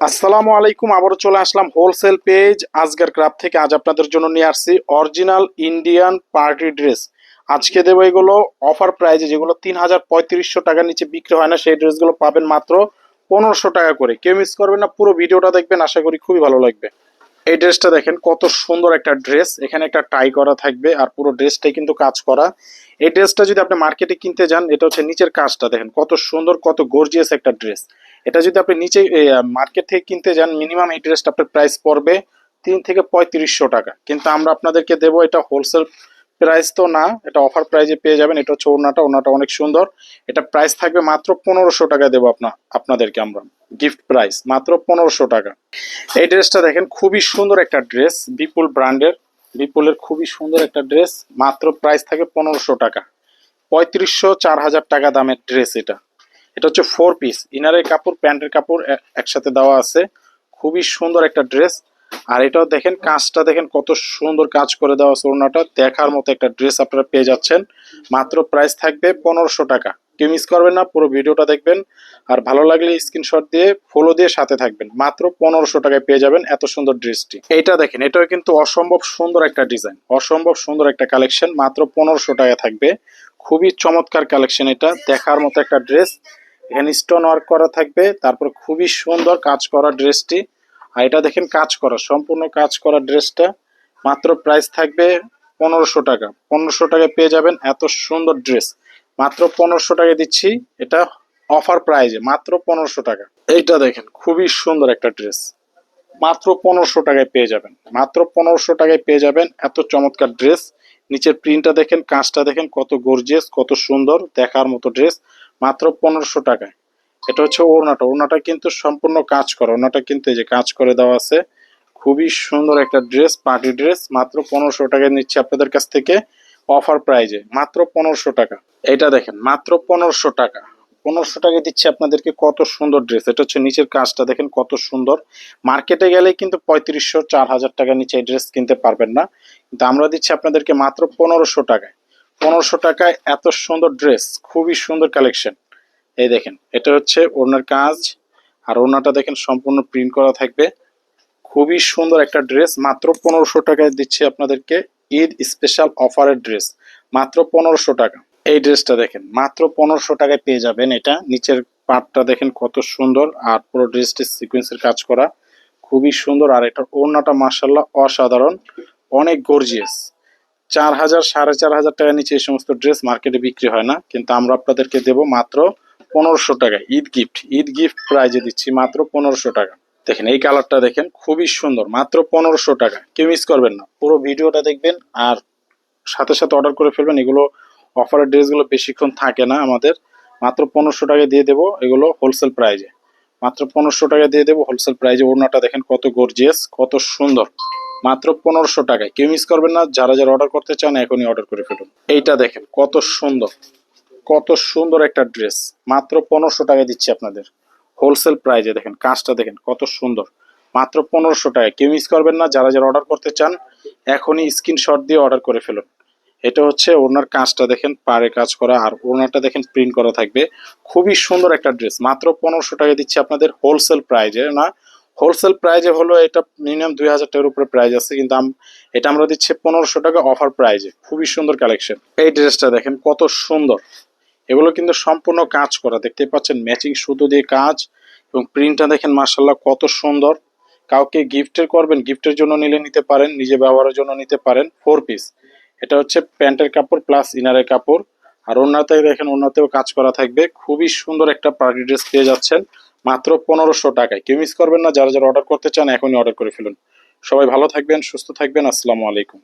আসসালামু আলাইকুম, আবারও চলে আসলাম হোলসেল পেজ আজগার ক্রাফ থেকে আজ আপনাদের জন্য নিয়ে আসছি অরিজিনাল ইন্ডিয়ান পার্টি ড্রেস আজকে দেবো এগুলো অফার প্রাইজে যেগুলো তিন হাজার পঁয়ত্রিশশো টাকার নিচে বিক্রি হয় না, সেই ড্রেসগুলো পাবেন মাত্র পনেরোশো টাকা করে। কেউ মিস করবেন না, পুরো ভিডিওটা দেখবেন, আশা করি খুবই ভালো লাগবে। এই ড্রেসটা দেখেন, কত সুন্দর একটা ড্রেস। এখানে একটা টাই করা থাকবে আর পুরো ড্রেসটাই কিন্তু কাজ করা। এই ড্রেসটা যদি আপনি মার্কেটে কিনতে যান, এটা হচ্ছে নিচের কাজটা দেখেন, কত সুন্দর, কত গর্জিয়াস একটা ড্রেস। এটা যদি আপনি নিচে মার্কেট থেকে কিনতে যান মিনিমাম এই ড্রেসটা আপনার প্রাইস পড়বে তিন থেকে পঁয়ত্রিশশো টাকা। কিন্তু আমরা আপনাদেরকে দেবো এটা হোলসেল প্রাইস তো না, এটা অফার প্রাইজে পেয়ে যাবেন, এটা হচ্ছে ওনাটা ওনাটা অনেক সুন্দর। এটা প্রাইস থাকবে মাত্র পনেরোশো টাকা দেবো আপনা, আপনাদেরকে আমরা গিফট প্রাইস মাত্র পনেরোশো টাকা। এই ড্রেসটা দেখেন, খুবই সুন্দর একটা ড্রেস বিপুল ব্র্যান্ডের বিপুলের খুবই সুন্দর একটা ড্রেস, মাত্র প্রাইস থাকে পনেরোশো টাকা। পঁয়ত্রিশশো চার হাজার টাকা দামের ড্রেস এটা। এটা হচ্ছে ফোর পিস ইনারের কাপড় প্যান্টের কাপড় একসাথে দেওয়া আছে। খুবই সুন্দর একটা ড্রেস। আর এটাও দেখেন, কাজটা দেখেন কত সুন্দর কাজ করে দেওয়া ওড়নাটা দেখার মতো একটা ড্রেস আপনারা পেয়ে যাচ্ছেন। মাত্র প্রাইস থাকবে পনেরোশো টাকা। কেউ মিস করবেন না, পুরো ভিডিওটা দেখবেন। আর ভালো লাগলে স্ক্রিনশট দিয়ে ফলো দিয়ে সাথে থাকবেন। মাত্র পনেরোশো টাকায় পেয়ে যাবেন এত সুন্দর ড্রেসটি। এটা দেখেন, এটাও কিন্তু অসম্ভব সুন্দর একটা ডিজাইন অসম্ভব সুন্দর একটা কালেকশন মাত্র পনেরোশো টাকা থাকবে। খুবই চমৎকার কালেকশন এটা। দেখার মতো একটা ড্রেস এখানে স্টোন ওয়ার্ক করা থাকবে। তারপর খুবই সুন্দর কাজ করা ড্রেসটি আর এটা দেখেন কাজ করা, সম্পূর্ণ কাজ করা ড্রেসটা। মাত্র প্রাইস থাকবে পনেরোশো টাকা। পনেরোশো টাকায় পেয়ে যাবেন এত সুন্দর ড্রেস। মাত্র পনেরোশো টাকায় দিচ্ছি, এটা অফার প্রাইজে মাত্র পনেরোশো টাকা। এইটা দেখেন, খুবই সুন্দর একটা ড্রেস। মাত্র পনেরোশো টাকায় পেয়ে যাবেন। মাত্র পনেরোশো টাকায় পেয়ে যাবেন এত চমৎকার ড্রেস। নিচের প্রিন্টটা দেখেন কাঁচটা দেখেন, কত গর্জিয়াস কত সুন্দর, দেখার মতো ড্রেস। মাত্র পনেরোশো টাকায়। এটা হচ্ছে ওড়নাটা। ওড়নাটা কিন্তু সম্পূর্ণ কাজ করা। ওড়নাটা কিন্তু এই যে কাজ করে দেওয়া আছে। খুবই সুন্দর একটা ড্রেস, পার্টি ড্রেস। মাত্র পনেরোশো টাকায় নিচ্ছে আপনাদের কাছ থেকে অফার প্রাইজে। মাত্র পনেরোশো টাকা। এটা দেখেন, মাত্র পনেরোশো টাকা। পনেরোশো টাকা দিচ্ছে আপনাদেরকে কত সুন্দর ড্রেস। এটা হচ্ছে নিচের কাজটা দেখেন কত সুন্দর। মার্কেটে গেলে কিন্তু পঁয়ত্রিশশো চার হাজার টাকা নিচে এই ড্রেস কিনতে পারবেন না। কিন্তু আমরা দিচ্ছি আপনাদেরকে মাত্র পনেরোশো টাকায়। পনেরোশো টাকায় এত সুন্দর ড্রেস, খুবই সুন্দর কালেকশন। এই দেখেন, এটা হচ্ছে ওনার কাজ। আর ওনাটা দেখেন, সম্পূর্ণ প্রিন্ট করা থাকবে। খুবই সুন্দর একটা ড্রেস মাত্র পনেরোশো টাকায় দিচ্ছি আপনাদেরকে। ঈদ স্পেশাল অফারের ড্রেস মাত্র পনেরোশো টাকা। এই ড্রেসটা দেখেন, মাত্র পনেরোশো টাকায় পেয়ে যাবেন এটা। নিচের পাটটা দেখেন, কত সুন্দর। আর পুরো ড্রেসটির সিকোয়েন্সের কাজ করা। খুবই সুন্দর। আর এটার ওড়নাটা মার্শাল্লাহ অসাধারণ। অনেক গর্জিয়াস চার হাজার, সাড়ে চার হাজার টাকার নিচে এই সমস্ত ড্রেস মার্কেটে বিক্রি হয় না। কিন্তু আমরা আপনাদেরকে দেবো মাত্র পনেরোশো টাকা, ঈদ গিফট ঈদ গিফট প্রাইজে দিচ্ছি মাত্র পনেরোশো টাকা। দেখেন, এই কালারটা দেখেন, খুবই সুন্দর, মাত্র পনেরোশো টাকা। কেউ মিস করবেন না, পুরো ভিডিওটা দেখবেন আর সাথে সাথে অর্ডার করে ফেলবেন। এগুলো অফারের ড্রেসগুলো বেশিক্ষণ থাকে না আমাদের, মাত্র পনেরোশো টাকা দিয়ে দেবো এগুলো হোলসেল প্রাইজে মাত্র পনেরোশো টাকা দিয়ে দেবো হোলসেল প্রাইজে ওড়নাটা দেখেন, কত গর্জিয়াস কত সুন্দর, মাত্র পনেরোশো টাকায়। কেউ মিস করবেন না, যারা যারা অর্ডার করতে চান, এখনই অর্ডার করে ফেলুন। এইটা দেখেন, কত সুন্দর। কত সুন্দর একটা ড্রেস মাত্র পনেরোশো টাকায় দিচ্ছি আপনাদের। হোলসেল প্রাইজে দেখেন, কাজটা দেখেন, কত সুন্দর। মাত্র পনেরোশো টাকায় কেউ মিস করবেন না, যারা যারা অর্ডার করতে চান, এখনই স্ক্রিনশট দিয়ে অর্ডার করে ফেলুন। এটা হচ্ছে ওনার কাজটা দেখেন, পাড়ে কাজ করা, আর ওনারটা দেখেন প্রিন্ট করা থাকবে। খুবই সুন্দর একটা ড্রেস মাত্র পনেরোশো টাকা দিচ্ছি আপনাদের হোলসেল প্রাইজে না? হোলসেল প্রাইজে হলো এটা মিনিমাম দুই হাজার টাকার উপরে প্রাইজ আছে, কিন্তু এটা আমরা দিচ্ছি পনেরোশো টাকা অফার প্রাইজে খুবই সুন্দর কালেকশন এই ড্রেসটা দেখেন, কত সুন্দর। এগুলো কিন্তু সম্পূর্ণ কাজ করা। দেখতে পাচ্ছেন ম্যাচিং সুতো দিয়ে কাজ এবং প্রিন্টটা দেখেন মার্শাল্লাহ কত সুন্দর। কাউকে গিফটের করবেন গিফটের জন্য নিলে নিতে পারেন, নিজে ব্যবহারের জন্য নিতে পারেন ফোর পিস এটা হচ্ছে প্যান্টের কাপড় প্লাস ইনারের কাপড়। আর অন্যতে দেখেন, অন্যতেও কাজ করা থাকবে। খুবই সুন্দর একটা পার্টি ড্রেস পেয়ে যাচ্ছেন, মাত্র পনেরোশো টাকায়। কেউ মিস করবেন না, যারা যারা অর্ডার করতে চান, এখনই অর্ডার করে ফেলুন। সবাই ভালো থাকবেন, সুস্থ থাকবেন, আসসালামু আলাইকুম।